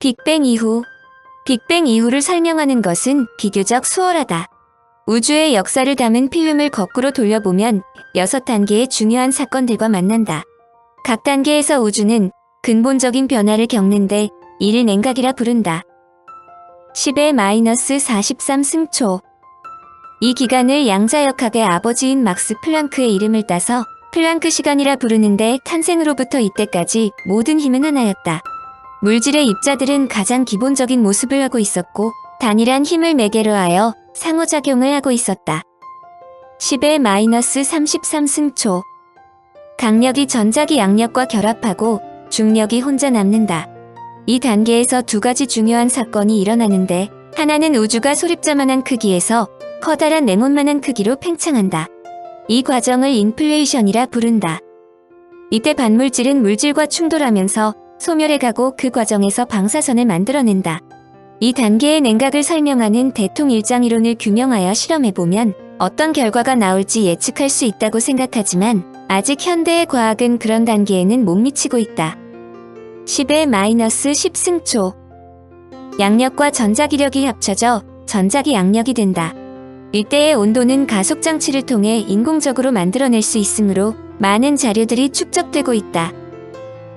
빅뱅 이후 빅뱅 이후를 설명하는 것은 비교적 수월하다. 우주의 역사를 담은 필름을 거꾸로 돌려보면 여섯 단계의 중요한 사건들과 만난다. 각 단계에서 우주는 근본적인 변화를 겪는데 이를 냉각이라 부른다. 10의 마이너스 43 승초. 이 기간을 양자역학의 아버지인 막스 플랑크의 이름을 따서 플랑크 시간이라 부르는데 탄생으로부터 이때까지 모든 힘은 하나였다. 물질의 입자들은 가장 기본적인 모습을 하고 있었고 단일한 힘을 매개로 하여 상호작용을 하고 있었다. 10의 마이너스 33 승초. 강력이 전자기 양력과 결합하고 중력이 혼자 남는다. 이 단계에서 두 가지 중요한 사건이 일어나는데 하나는 우주가 소립자만한 크기에서 커다란 레몬만한 크기로 팽창한다. 이 과정을 인플레이션이라 부른다. 이때 반물질은 물질과 충돌하면서 소멸해 가고 그 과정에서 방사선을 만들어낸다. 이 단계의 냉각을 설명하는 대통 일장 이론을 규명하여 실험해보면 어떤 결과가 나올지 예측할 수 있다고 생각하지만 아직 현대의 과학은 그런 단계에는 못 미치고 있다. 10의 마이너스 10승초. 양력과 전자기력이 합쳐져 전자기 양력이 된다. 이때의 온도는 가속장치를 통해 인공적으로 만들어낼 수 있으므로 많은 자료들이 축적되고 있다.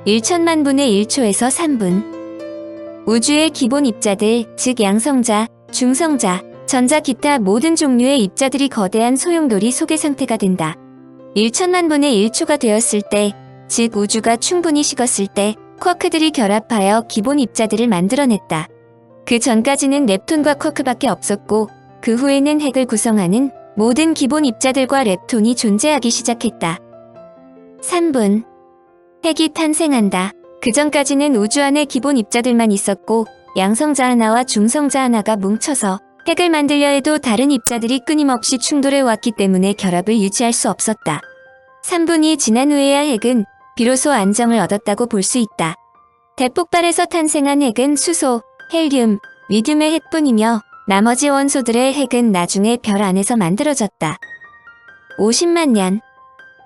1천만 분의 1초에서 3분. 우주의 기본 입자들, 즉 양성자, 중성자, 전자 기타 모든 종류의 입자들이 거대한 소용돌이 소개 상태가 된다. 1천만 분의 1초가 되었을 때, 즉 우주가 충분히 식었을 때 쿼크들이 결합하여 기본 입자들을 만들어냈다. 그 전까지는 nep톤과 쿼크밖에 없었고 그 후에는 핵을 구성하는 모든 기본 입자들과 렙톤이 존재하기 시작했다. 3분. 핵이 탄생한다. 그 전까지는 우주 안에 기본 입자들만 있었고 양성자 하나와 중성자 하나가 뭉쳐서 핵을 만들려 해도 다른 입자들이 끊임없이 충돌해 왔기 때문에 결합을 유지할 수 없었다. 3분이 지난 후에야 핵은 비로소 안정을 얻었다고 볼 수 있다. 대폭발에서 탄생한 핵은 수소, 헬륨, 리듐의 핵뿐이며 나머지 원소들의 핵은 나중에 별 안에서 만들어졌다. 50만 년.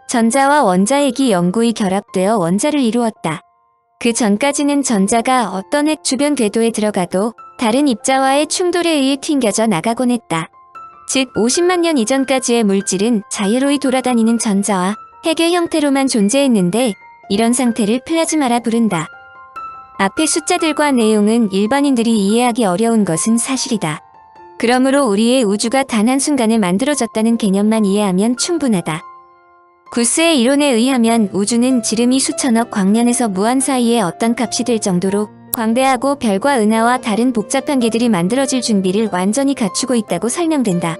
전자와 원자핵이 영구히 결합되어 원자를 이루었다. 그 전까지는 전자가 어떤 핵 주변 궤도에 들어가도 다른 입자와의 충돌에 의해 튕겨져 나가곤 했다. 즉 50만 년 이전까지의 물질은 자유로이 돌아다니는 전자와 핵의 형태로만 존재했는데 이런 상태를 플라즈마라 부른다. 앞의 숫자들과 내용은 일반인들이 이해하기 어려운 것은 사실이다. 그러므로 우리의 우주가 단 한순간에 만들어졌다는 개념만 이해하면 충분하다. 구스의 이론에 의하면 우주는 지름이 수천억 광년에서 무한 사이에 어떤 값이 될 정도로 광대하고 별과 은하와 다른 복잡한 개들이 만들어질 준비를 완전히 갖추고 있다고 설명된다.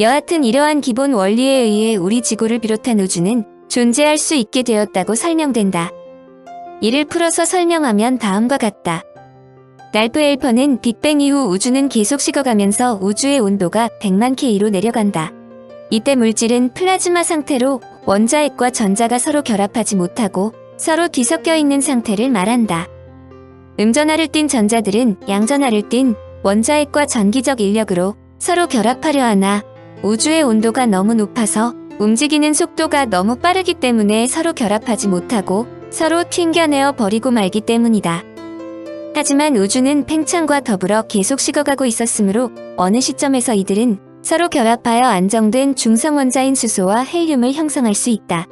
여하튼 이러한 기본 원리에 의해 우리 지구를 비롯한 우주는 존재할 수 있게 되었다고 설명된다. 이를 풀어서 설명하면 다음과 같다. 랄프 엘퍼는 빅뱅 이후 우주는 계속 식어가면서 우주의 온도가 100만 K로 내려간다. 이때 물질은 플라즈마 상태로 원자핵과 전자가 서로 결합하지 못하고 서로 뒤섞여 있는 상태를 말한다. 음전하를 띤 전자들은 양전하를 띤 원자핵과 전기적 인력으로 서로 결합하려 하나 우주의 온도가 너무 높아서 움직이는 속도가 너무 빠르기 때문에 서로 결합하지 못하고 서로 튕겨내어 버리고 말기 때문이다. 하지만 우주는 팽창과 더불어 계속 식어가고 있었으므로 어느 시점에서 이들은 서로 결합하여 안정된 중성원자인 수소와 헬륨을 형성할 수 있다.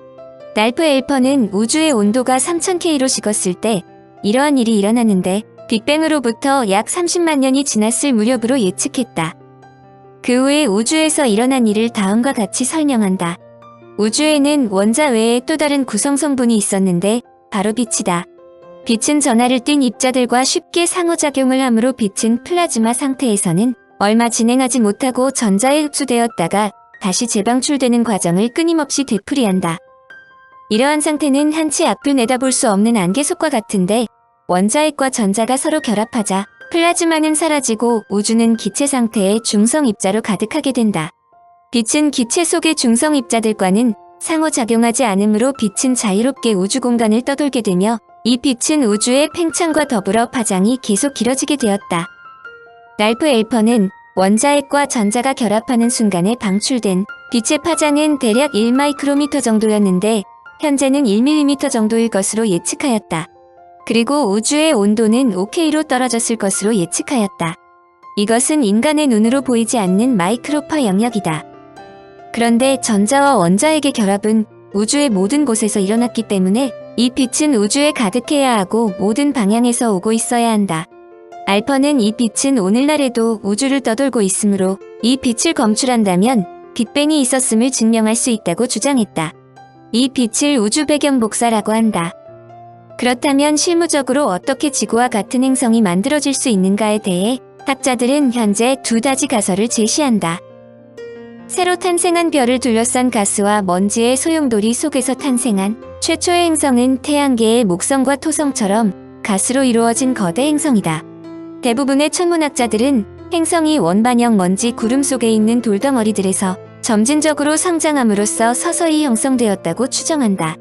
랄프 엘퍼는 우주의 온도가 3000K로 식었을 때 이러한 일이 일어났는데 빅뱅으로부터 약 30만 년이 지났을 무렵으로 예측했다. 그 후에 우주에서 일어난 일을 다음과 같이 설명한다. 우주에는 원자 외에 또 다른 구성 성분이 있었는데 바로 빛이다. 빛은 전하를 띤 입자들과 쉽게 상호작용을 하므로 빛은 플라즈마 상태에서는 얼마 진행하지 못하고 전자에 흡수되었다가 다시 재방출되는 과정을 끊임없이 되풀이한다. 이러한 상태는 한치 앞을 내다볼 수 없는 안개속과 같은데 원자핵과 전자가 서로 결합하자 플라즈마는 사라지고 우주는 기체 상태의 중성 입자로 가득하게 된다. 빛은 기체 속의 중성 입자들과는 상호작용하지 않으므로 빛은 자유롭게 우주 공간을 떠돌게 되며 이 빛은 우주의 팽창과 더불어 파장이 계속 길어지게 되었다. 랄프 엘퍼는 원자핵과 전자가 결합하는 순간에 방출된 빛의 파장은 대략 1마이크로미터 정도였는데 현재는 1mm 정도일 것으로 예측하였다. 그리고 우주의 온도는 5K로 떨어졌을 것으로 예측하였다. 이것은 인간의 눈으로 보이지 않는 마이크로파 영역이다. 그런데 전자와 원자에게 결합은 우주의 모든 곳에서 일어났기 때문에 이 빛은 우주에 가득해야 하고 모든 방향에서 오고 있어야 한다. 알퍼는 이 빛은 오늘날에도 우주를 떠돌고 있으므로 이 빛을 검출한다면 빅뱅이 있었음을 증명할 수 있다고 주장했다. 이 빛을 우주 배경 복사라고 한다. 그렇다면 실무적으로 어떻게 지구와 같은 행성이 만들어질 수 있는가에 대해 학자들은 현재 두 가지 가설을 제시한다. 새로 탄생한 별을 둘러싼 가스와 먼지의 소용돌이 속에서 탄생한 최초의 행성은 태양계의 목성과 토성처럼 가스로 이루어진 거대 행성이다. 대부분의 천문학자들은 행성이 원반형 먼지 구름 속에 있는 돌덩어리들에서 점진적으로 성장함으로써 서서히 형성되었다고 추정한다.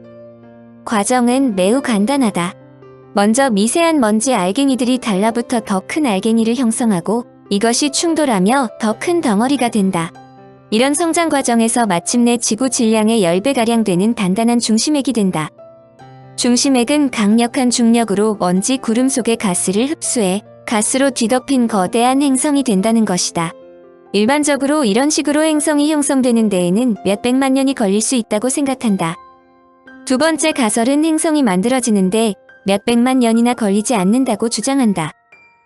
과정은 매우 간단하다. 먼저 미세한 먼지 알갱이들이 달라붙어 더 큰 알갱이를 형성하고 이것이 충돌하며 더 큰 덩어리가 된다. 이런 성장 과정에서 마침내 지구 질량의 10배가량 되는 단단한 중심액이 된다. 중심액은 강력한 중력으로 먼지 구름 속의 가스를 흡수해 가스로 뒤덮인 거대한 행성이 된다는 것이다. 일반적으로 이런 식으로 행성이 형성되는 데에는 몇백만 년이 걸릴 수 있다고 생각한다. 두 번째 가설은 행성이 만들어지는데 몇백만 년이나 걸리지 않는다고 주장한다.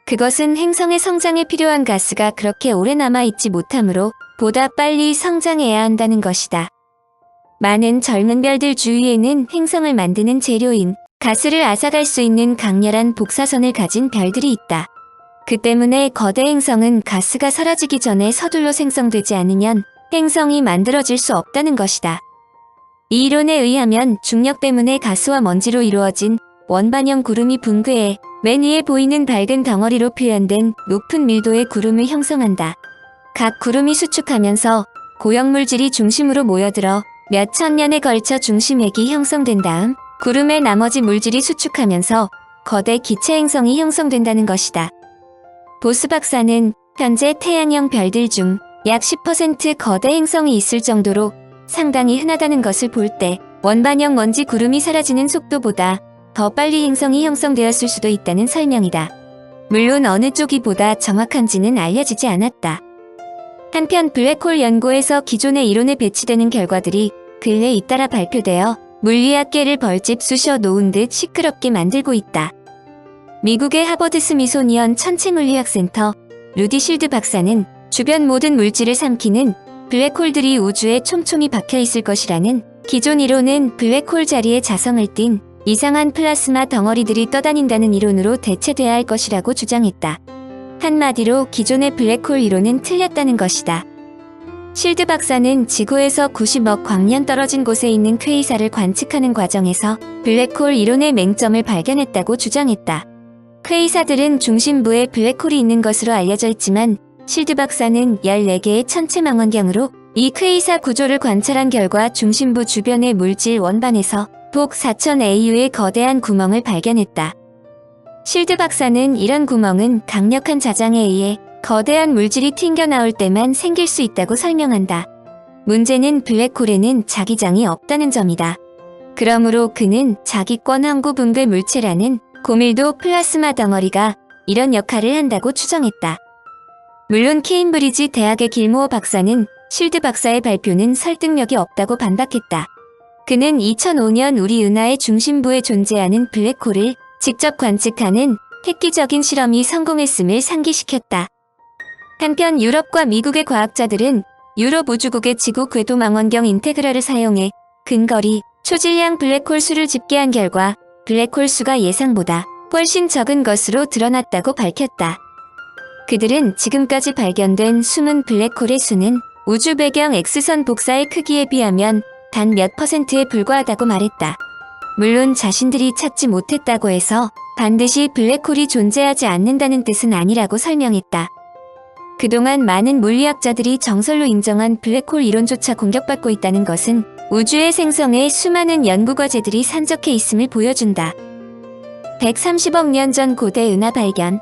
그것은 행성의 성장에 필요한 가스가 그렇게 오래 남아있지 못하므로 보다 빨리 성장해야 한다는 것이다. 많은 젊은 별들 주위에는 행성을 만드는 재료인 가스를 앗아갈 수 있는 강렬한 복사선을 가진 별들이 있다. 그 때문에 거대 행성은 가스가 사라지기 전에 서둘러 생성되지 않으면 행성이 만들어질 수 없다는 것이다. 이 이론에 의하면 중력 때문에 가스와 먼지로 이루어진 원반형 구름이 붕괴해 맨 위에 보이는 밝은 덩어리로 표현된 높은 밀도의 구름을 형성한다. 각 구름이 수축하면서 고형 물질이 중심으로 모여들어 몇 천 년에 걸쳐 중심액이 형성된 다음 구름의 나머지 물질이 수축하면서 거대 기체 행성이 형성된다는 것이다. 보스 박사는 현재 태양형 별들 중 약 10% 거대 행성이 있을 정도로 상당히 흔하다는 것을 볼 때 원반형 먼지 구름이 사라지는 속도보다 더 빨리 행성이 형성되었을 수도 있다는 설명이다. 물론 어느 쪽이 보다 정확한지는 알려지지 않았다. 한편 블랙홀 연구에서 기존의 이론에 배치되는 결과들이 근래 잇따라 발표되어 물리학계를 벌집 쑤셔 놓은 듯 시끄럽게 만들고 있다. 미국의 하버드 스미소니언 천체물리학센터 루디 실드 박사는 주변 모든 물질을 삼키는 블랙홀들이 우주에 촘촘히 박혀 있을 것이라는 기존 이론은 블랙홀 자리에 자성을 띤 이상한 플라스마 덩어리들이 떠다닌다는 이론으로 대체돼야 할 것이라고 주장했다. 한마디로 기존의 블랙홀 이론은 틀렸다는 것이다. 실드 박사는 지구에서 90억 광년 떨어진 곳에 있는 퀘이사를 관측하는 과정에서 블랙홀 이론의 맹점을 발견했다고 주장했다. 퀘이사들은 중심부에 블랙홀이 있는 것으로 알려져 있지만 실드 박사는 14개의 천체 망원경으로 이 퀘이사 구조를 관찰한 결과 중심부 주변의 물질 원반에서 북4000 AU의 거대한 구멍을 발견했다. 실드 박사는 이런 구멍은 강력한 자장에 의해 거대한 물질이 튕겨나올 때만 생길 수 있다고 설명한다. 문제는 블랙홀에는 자기장이 없다는 점이다. 그러므로 그는 자기권 항구 붕괴 물체라는 고밀도 플라스마 덩어리가 이런 역할을 한다고 추정했다. 물론 케임브리지 대학의 길모어 박사는 실드 박사의 발표는 설득력이 없다고 반박했다. 그는 2005년 우리 은하의 중심부에 존재하는 블랙홀을 직접 관측하는 획기적인 실험이 성공했음을 상기시켰다. 한편 유럽과 미국의 과학자들은 유럽 우주국의 지구 궤도 망원경 인테그라를 사용해 근거리, 초질량 블랙홀 수를 집계한 결과 블랙홀 수가 예상보다 훨씬 적은 것으로 드러났다고 밝혔다. 그들은 지금까지 발견된 숨은 블랙홀의 수는 우주 배경 X선 복사의 크기에 비하면 단 몇 퍼센트에 불과하다고 말했다. 물론 자신들이 찾지 못했다고 해서 반드시 블랙홀이 존재하지 않는다는 뜻은 아니라고 설명했다. 그동안 많은 물리학자들이 정설로 인정한 블랙홀 이론조차 공격받고 있다는 것은 우주의 생성에 수많은 연구 과제들이 산적해 있음을 보여준다. 130억 년 전 고대 은하 발견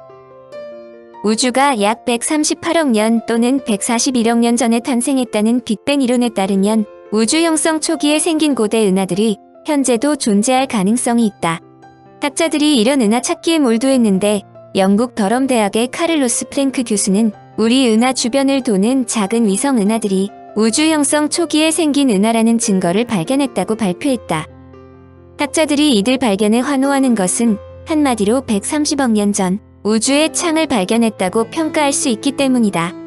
우주가 약 138억 년 또는 141억 년 전에 탄생했다는 빅뱅 이론에 따르면 우주 형성 초기에 생긴 고대 은하들이 현재도 존재할 가능성이 있다. 학자들이 이런 은하 찾기에 몰두했는데 영국 더럼 대학의 카를로스 플랭크 교수는 우리 은하 주변을 도는 작은 위성 은하들이 우주 형성 초기에 생긴 은하라는 증거를 발견했다고 발표했다. 학자들이 이들 발견에 환호하는 것은 한마디로 130억 년 전 우주의 창을 발견했다고 평가할 수 있기 때문이다.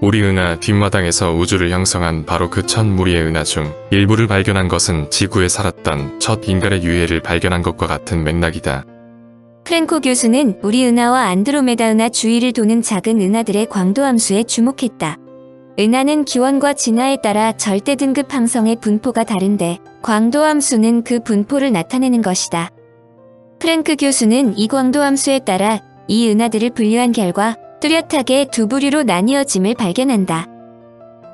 우리 은하 뒷마당에서 우주를 형성한 바로 그 첫 무리의 은하 중 일부를 발견한 것은 지구에 살았던 첫 인간의 유해를 발견한 것과 같은 맥락이다. 프랭코 교수는 우리 은하와 안드로메다 은하 주위를 도는 작은 은하들의 광도 함수에 주목했다. 은하는 기원과 진화에 따라 절대 등급 항성의 분포가 다른데 광도 함수는 그 분포를 나타내는 것이다. 프랭크 교수는 이 광도 함수에 따라 이 은하들을 분류한 결과 뚜렷하게 두 부류로 나뉘어짐을 발견한다.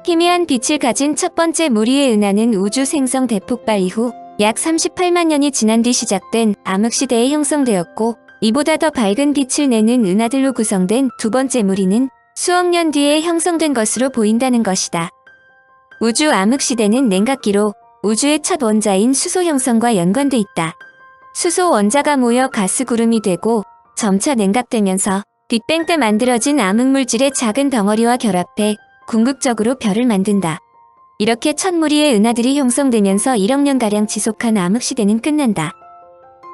희미한 빛을 가진 첫 번째 무리의 은하는 우주 생성 대폭발 이후 약 38만 년이 지난 뒤 시작된 암흑시대에 형성되었고 이보다 더 밝은 빛을 내는 은하들로 구성된 두 번째 무리는 수억 년 뒤에 형성된 것으로 보인다는 것이다. 우주 암흑시대는 냉각기로 우주의 첫 원자인 수소 형성과 연관돼 있다. 수소 원자가 모여 가스 구름이 되고 점차 냉각되면서 빅뱅 때 만들어진 암흑물질의 작은 덩어리와 결합해 궁극적으로 별을 만든다. 이렇게 첫 무리의 은하들이 형성되면서 1억 년가량 지속한 암흑시대는 끝난다.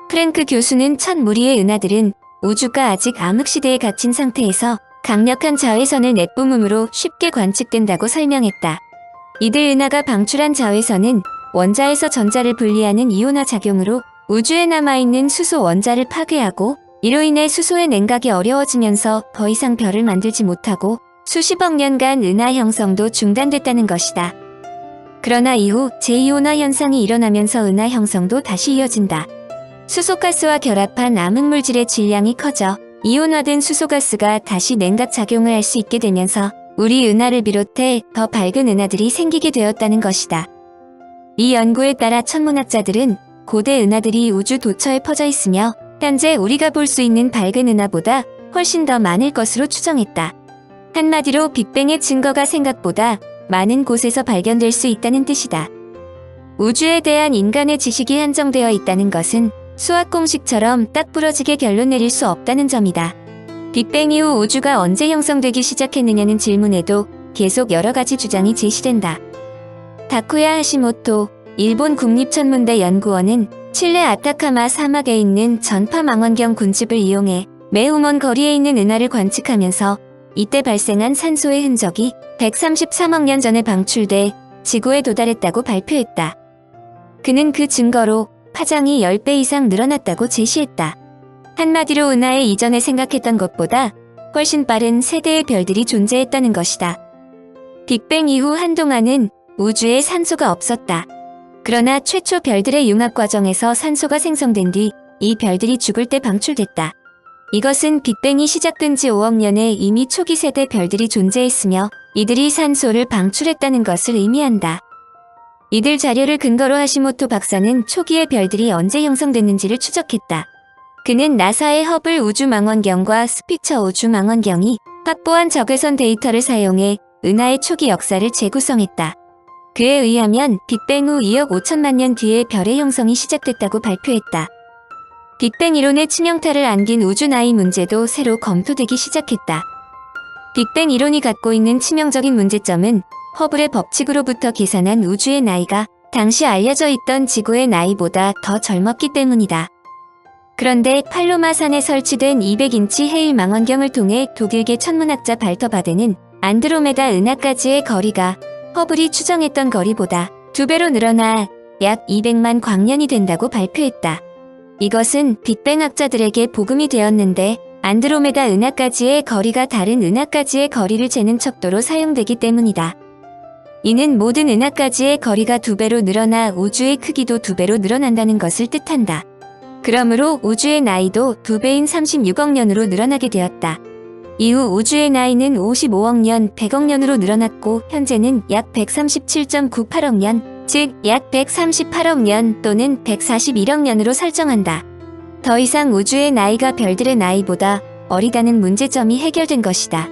프랭크 교수는 첫 무리의 은하들은 우주가 아직 암흑시대에 갇힌 상태에서 강력한 자외선을 내뿜음으로 쉽게 관측된다고 설명했다. 이들 은하가 방출한 자외선은 원자에서 전자를 분리하는 이온화 작용으로 우주에 남아있는 수소 원자를 파괴하고 이로 인해 수소의 냉각이 어려워지면서 더 이상 별을 만들지 못하고 수십억 년간 은하 형성도 중단됐다는 것이다. 그러나 이후 제2온화 현상이 일어나면서 은하 형성도 다시 이어진다. 수소가스와 결합한 암흑물질의 질량이 커져 이온화된 수소가스가 다시 냉각 작용을 할 수 있게 되면서 우리 은하를 비롯해 더 밝은 은하들이 생기게 되었다는 것이다. 이 연구에 따라 천문학자들은 고대 은하들이 우주 도처에 퍼져 있으며 현재 우리가 볼 수 있는 밝은 은하보다 훨씬 더 많을 것으로 추정했다. 한마디로 빅뱅의 증거가 생각보다 많은 곳에서 발견될 수 있다는 뜻이다. 우주에 대한 인간의 지식이 한정되어 있다는 것은 수학 공식처럼 딱 부러지게 결론 내릴 수 없다는 점이다. 빅뱅 이후 우주가 언제 형성되기 시작했느냐는 질문에도 계속 여러 가지 주장이 제시된다. 다쿠야 하시모토 일본 국립천문대 연구원은 칠레 아타카마 사막에 있는 전파 망원경 군집을 이용해 매우 먼 거리에 있는 은하를 관측하면서 이때 발생한 산소의 흔적이 133억 년 전에 방출돼 지구에 도달했다고 발표했다. 그는 그 증거로 파장이 10배 이상 늘어났다고 제시했다. 한마디로 은하에 이전에 생각했던 것보다 훨씬 빠른 세대의 별들이 존재했다는 것이다. 빅뱅 이후 한동안은 우주에 산소가 없었다. 그러나 최초 별들의 융합 과정에서 산소가 생성된 뒤 이 별들이 죽을 때 방출됐다. 이것은 빅뱅이 시작된 지 5억 년에 이미 초기 세대 별들이 존재했으며 이들이 산소를 방출했다는 것을 의미한다. 이들 자료를 근거로 하시모토 박사는 초기의 별들이 언제 형성됐는지를 추적했다. 그는 나사의 허블 우주망원경과 스피처 우주망원경이 확보한 적외선 데이터를 사용해 은하의 초기 역사를 재구성했다. 그에 의하면 빅뱅 후 2억 5천만 년 뒤에 별의 형성이 시작됐다고 발표했다. 빅뱅 이론의 치명타를 안긴 우주 나이 문제도 새로 검토되기 시작했다. 빅뱅 이론이 갖고 있는 치명적인 문제점은 허블의 법칙으로부터 계산한 우주의 나이가 당시 알려져 있던 지구의 나이보다 더 젊었기 때문이다. 그런데 팔로마 산에 설치된 200인치 헤일 망원경을 통해 독일계 천문학자 발터 바데는 안드로메다 은하까지의 거리가 허블이 추정했던 거리보다 두 배로 늘어나 약 200만 광년이 된다고 발표했다. 이것은 빅뱅 학자들에게 복음이 되었는데 안드로메다 은하까지의 거리가 다른 은하까지의 거리를 재는 척도로 사용되기 때문이다. 이는 모든 은하까지의 거리가 두 배로 늘어나 우주의 크기도 두 배로 늘어난다는 것을 뜻한다. 그러므로 우주의 나이도 두 배인 36억 년으로 늘어나게 되었다. 이후 우주의 나이는 55억 년, 100억 년으로 늘어났고 현재는 약 137.98억 년, 즉 약 138억 년 또는 141억 년으로 설정한다. 더 이상 우주의 나이가 별들의 나이보다 어리다는 문제점이 해결된 것이다.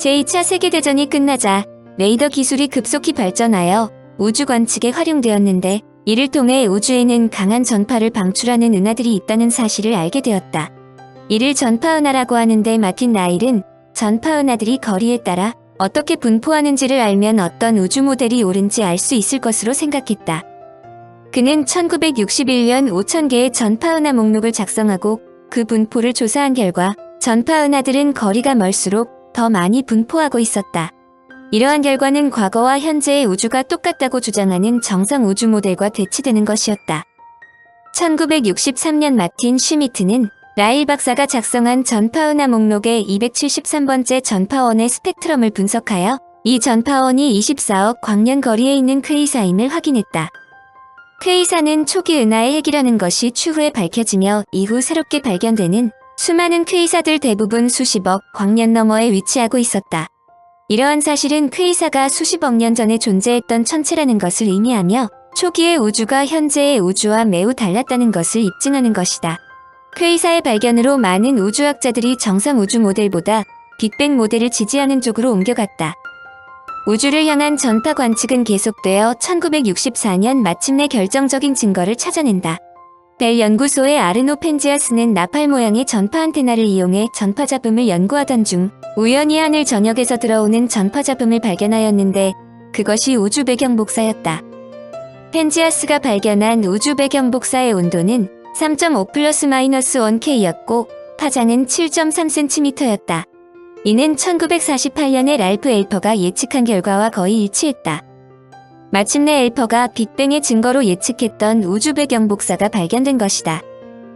제2차 세계대전이 끝나자 레이더 기술이 급속히 발전하여 우주 관측에 활용되었는데 이를 통해 우주에는 강한 전파를 방출하는 은하들이 있다는 사실을 알게 되었다. 이를 전파은하라고 하는데 마틴 나일은 전파은하들이 거리에 따라 어떻게 분포하는지를 알면 어떤 우주 모델이 옳은지 알 수 있을 것으로 생각했다. 그는 1961년 5,000개의 전파은하 목록을 작성하고 그 분포를 조사한 결과 전파은하들은 거리가 멀수록 더 많이 분포하고 있었다. 이러한 결과는 과거와 현재의 우주가 똑같다고 주장하는 정상 우주 모델과 대치되는 것이었다. 1963년 마틴 슈미트는 라일 박사가 작성한 전파은하 목록의 273번째 전파원의 스펙트럼을 분석하여 이 전파원이 24억 광년 거리에 있는 퀘이사임을 확인했다. 퀘이사는 초기 은하의 핵이라는 것이 추후에 밝혀지며 이후 새롭게 발견되는 수많은 퀘이사들 대부분 수십억 광년 너머에 위치하고 있었다. 이러한 사실은 퀘이사가 수십억 년 전에 존재했던 천체라는 것을 의미하며 초기의 우주가 현재의 우주와 매우 달랐다는 것을 입증하는 것이다. 퀘이사의 발견으로 많은 우주학자들이 정상 우주 모델보다 빅뱅 모델을 지지하는 쪽으로 옮겨갔다. 우주를 향한 전파 관측은 계속되어 1964년 마침내 결정적인 증거를 찾아낸다. 벨 연구소의 아르노 펜지아스는 나팔 모양의 전파 안테나를 이용해 전파 잡음을 연구하던 중 우연히 하늘 전역에서 들어오는 전파 잡음을 발견하였는데 그것이 우주 배경 복사였다. 펜지아스가 발견한 우주 배경 복사의 온도는 3.5 플러스 마이너스 1K였고 파장은 7.3cm였다. 이는 1948년에 랄프 엘퍼가 예측한 결과와 거의 일치했다. 마침내 엘퍼가 빅뱅의 증거로 예측했던 우주 배경 복사가 발견된 것이다.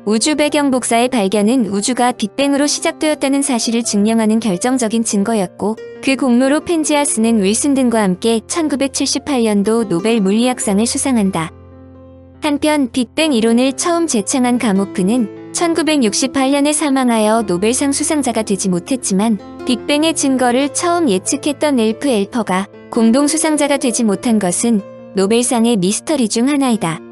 우주 배경 복사의 발견은 우주가 빅뱅으로 시작되었다는 사실을 증명하는 결정적인 증거였고 그 공로로 펜지아스는 윌슨 등과 함께 1978년도 노벨 물리학상을 수상한다. 한편 빅뱅 이론을 처음 제창한 가모프는 1968년에 사망하여 노벨상 수상자가 되지 못했지만 빅뱅의 증거를 처음 예측했던 엘프 엘퍼가 공동 수상자가 되지 못한 것은 노벨상의 미스터리 중 하나이다.